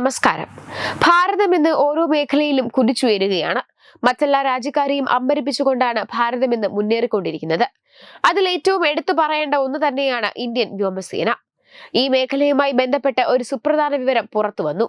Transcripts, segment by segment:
നമസ്കാരം. ഭാരതം ഇന്ന് ഓരോ മേഖലയിലും കുതിച്ചുയരുകയാണ്. മറ്റെല്ലാ രാജ്യക്കാരെയും അമ്പരിപ്പിച്ചുകൊണ്ടാണ് ഭാരതം ഇന്ന് മുന്നേറിക്കൊണ്ടിരിക്കുന്നത്. അതിൽ ഏറ്റവും എടുത്തു പറയേണ്ട ഒന്ന് തന്നെയാണ് ഇന്ത്യൻ വ്യോമസേന. ഈ മേഖലയുമായി ബന്ധപ്പെട്ട ഒരു സുപ്രധാന വിവരം പുറത്തു വന്നു.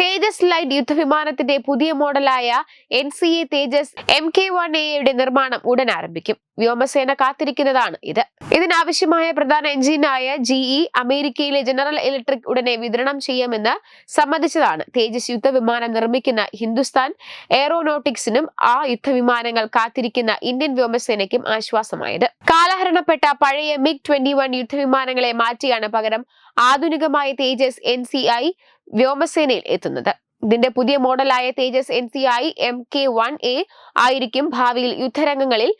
തേജസ് ലൈറ്റ് യുദ്ധവിമാനത്തിന്റെ പുതിയ മോഡലായ N C A Tejas M K one എയുടെ നിർമ്മാണം ഉടൻ ആരംഭിക്കും. വ്യോമസേന കാത്തിരിക്കുന്നതാണ് ഇത്. ഇതിനാവശ്യമായ പ്രധാന എഞ്ചിനായ ജിഇ അമേരിക്കയിലെ ജനറൽ ഇലക്ട്രിക് ഉടനെ വിതരണം ചെയ്യാമെന്ന് സമ്മതിച്ചതാണ് തേജസ് യുദ്ധവിമാനം നിർമ്മിക്കുന്ന ഹിന്ദുസ്ഥാൻ എയറോനോട്ടിക്സിനും ആ യുദ്ധവിമാനങ്ങൾ കാത്തിരിക്കുന്ന ഇന്ത്യൻ വ്യോമസേനയ്ക്കും ആശ്വാസമായത്. കാലഹരണപ്പെട്ട പഴയ മിഗ് ട്വന്റി വൺ യുദ്ധവിമാനങ്ങളെ മാറ്റിയാണ് പകരം ആധുനികമായ തേജസ് എൻ സി ഐ വ്യോമസേനയിൽ എത്തുന്നത്. ഇതിന്റെ പുതിയ മോഡലായ Tejas N C I M K one A ആയിരിക്കും ഭാവിയിൽ യുദ്ധരംഗങ്ങളിൽ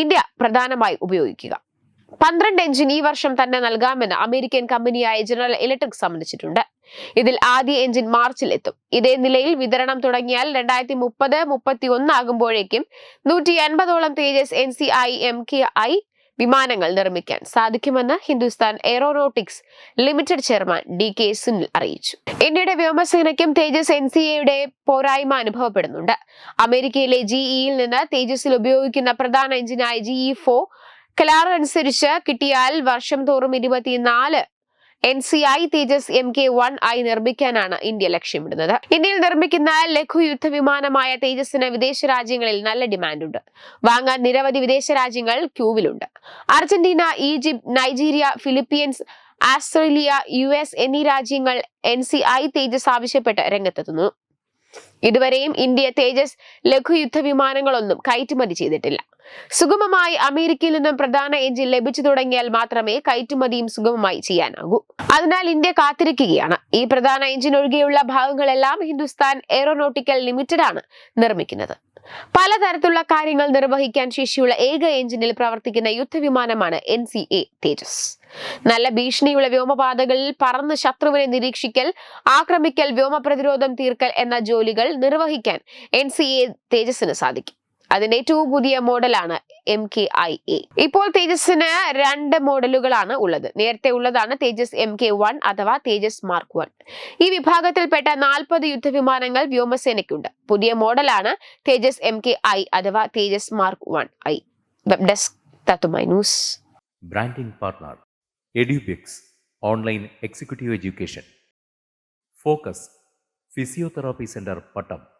ഇന്ത്യ പ്രധാനമായി ഉപയോഗിക്കുക. പന്ത്രണ്ട് എഞ്ചിൻ ഈ വർഷം തന്നെ നൽകാമെന്ന് അമേരിക്കൻ കമ്പനിയായ ജനറൽ ഇലക്ട്രിക് സമ്മതിച്ചിട്ടുണ്ട്. ഇതിൽ ആദ്യ എഞ്ചിൻ മാർച്ചിൽ എത്തും. ഇതേ നിലയിൽ വിതരണം തുടങ്ങിയാൽ രണ്ടായിരത്തി മുപ്പത് മുപ്പത്തി ഒന്ന് ആകുമ്പോഴേക്കും നൂറ്റി എൺപതോളം Tejas N C I M K I വിമാനങ്ങൾ നിർമ്മിക്കാൻ സാധിക്കുമെന്ന് Hindustan aeronautics limited chairman D K Sunil അറിയിച്ചു. ഇന്ത്യയുടെ വ്യോമസേനയ്ക്കും തേജസ് എൻ സി എയുടെ പോരായ്മ അനുഭവപ്പെടുന്നുണ്ട്. അമേരിക്കയിലെ ജിഇയിൽ നിന്ന് തേജസിൽ ഉപയോഗിക്കുന്ന പ്രധാന എഞ്ചിനായ ജിഇ ഫോ കലാർ അനുസരിച്ച് കിട്ടിയാൽ വർഷം തോറും ഇരുപത്തിനാല് N C I Tejas M K one ആയി നിർമ്മിക്കാനാണ് ഇന്ത്യ ലക്ഷ്യമിടുന്നത്. ഇന്ത്യയിൽ നിർമ്മിക്കുന്ന ലഘു യുദ്ധ വിമാനമായ തേജസിന് വിദേശ രാജ്യങ്ങളിൽ നല്ല ഡിമാൻഡുണ്ട്. വാങ്ങാൻ നിരവധി വിദേശ രാജ്യങ്ങൾ ക്യൂവിലുണ്ട്. Argentina Egypt Nigeria Philippines Australia U S എന്നീ രാജ്യങ്ങൾ എൻ സി ഐ തേജസ് ആവശ്യപ്പെട്ട് രംഗത്തെത്തുന്നു. ഇതുവരെയും ഇന്ത്യ തേജസ് ലഘു യുദ്ധ വിമാനങ്ങളൊന്നും കയറ്റുമതി ചെയ്തിട്ടില്ല. സുഗമമായി അമേരിക്കയിൽ നിന്നും പ്രധാന എഞ്ചിൻ ലഭിച്ചു തുടങ്ങിയാൽ മാത്രമേ കയറ്റുമതിയും സുഗമമായി ചെയ്യാനാകൂ. അതിനാൽ ഇന്ത്യ കാത്തിരിക്കുകയാണ്. ഈ പ്രധാന എഞ്ചിൻ ഒഴികെയുള്ള ഭാഗങ്ങളെല്ലാം ഹിന്ദുസ്ഥാൻ എയറോനോട്ടിക്കൽ ലിമിറ്റഡ് ആണ് നിർമ്മിക്കുന്നത്. പലതരത്തിലുള്ള കാര്യങ്ങൾ നിർവഹിക്കാൻ ശേഷിയുള്ള ഏക എഞ്ചിനിൽ പ്രവർത്തിക്കുന്ന യുദ്ധവിമാനമാണ് എൻ സി എ തേജസ്. നല്ല ഭീഷണിയുള്ള വ്യോമപാതകളിൽ പറന്ന് ശത്രുവിനെ നിരീക്ഷിക്കൽ ആക്രമിക്കൽ വ്യോമപ്രതിരോധം തീർക്കൽ എന്ന ജോലികൾ നിർവഹിക്കാൻ എൻ സി എ തേജസിന് സാധിക്കും. അതിന്റെ ഏറ്റവും പുതിയ മോഡലാണ് എം കെ ഐ എ ഇപ്പോൾ തേജസിന് രണ്ട് മോഡലുകളാണ് ഉള്ളത്. നേരത്തെ ഉള്ളതാണ് തേജസ് എം കെ വൺ അഥവാ തേജസ് മാർക്ക് വൺ. ഈ വിഭാഗത്തിൽപ്പെട്ട നാൽപ്പത് യുദ്ധവിമാനങ്ങൾ വ്യോമസേനയ്ക്കുണ്ട്. പുതിയ മോഡലാണ് തേജസ് എം കെ ഐ അഥവാ Tejas mark one I. Web desk തത്തുമൈ news. Branding partner Edubix online executive education. Focus physiotherapy centre Pattom.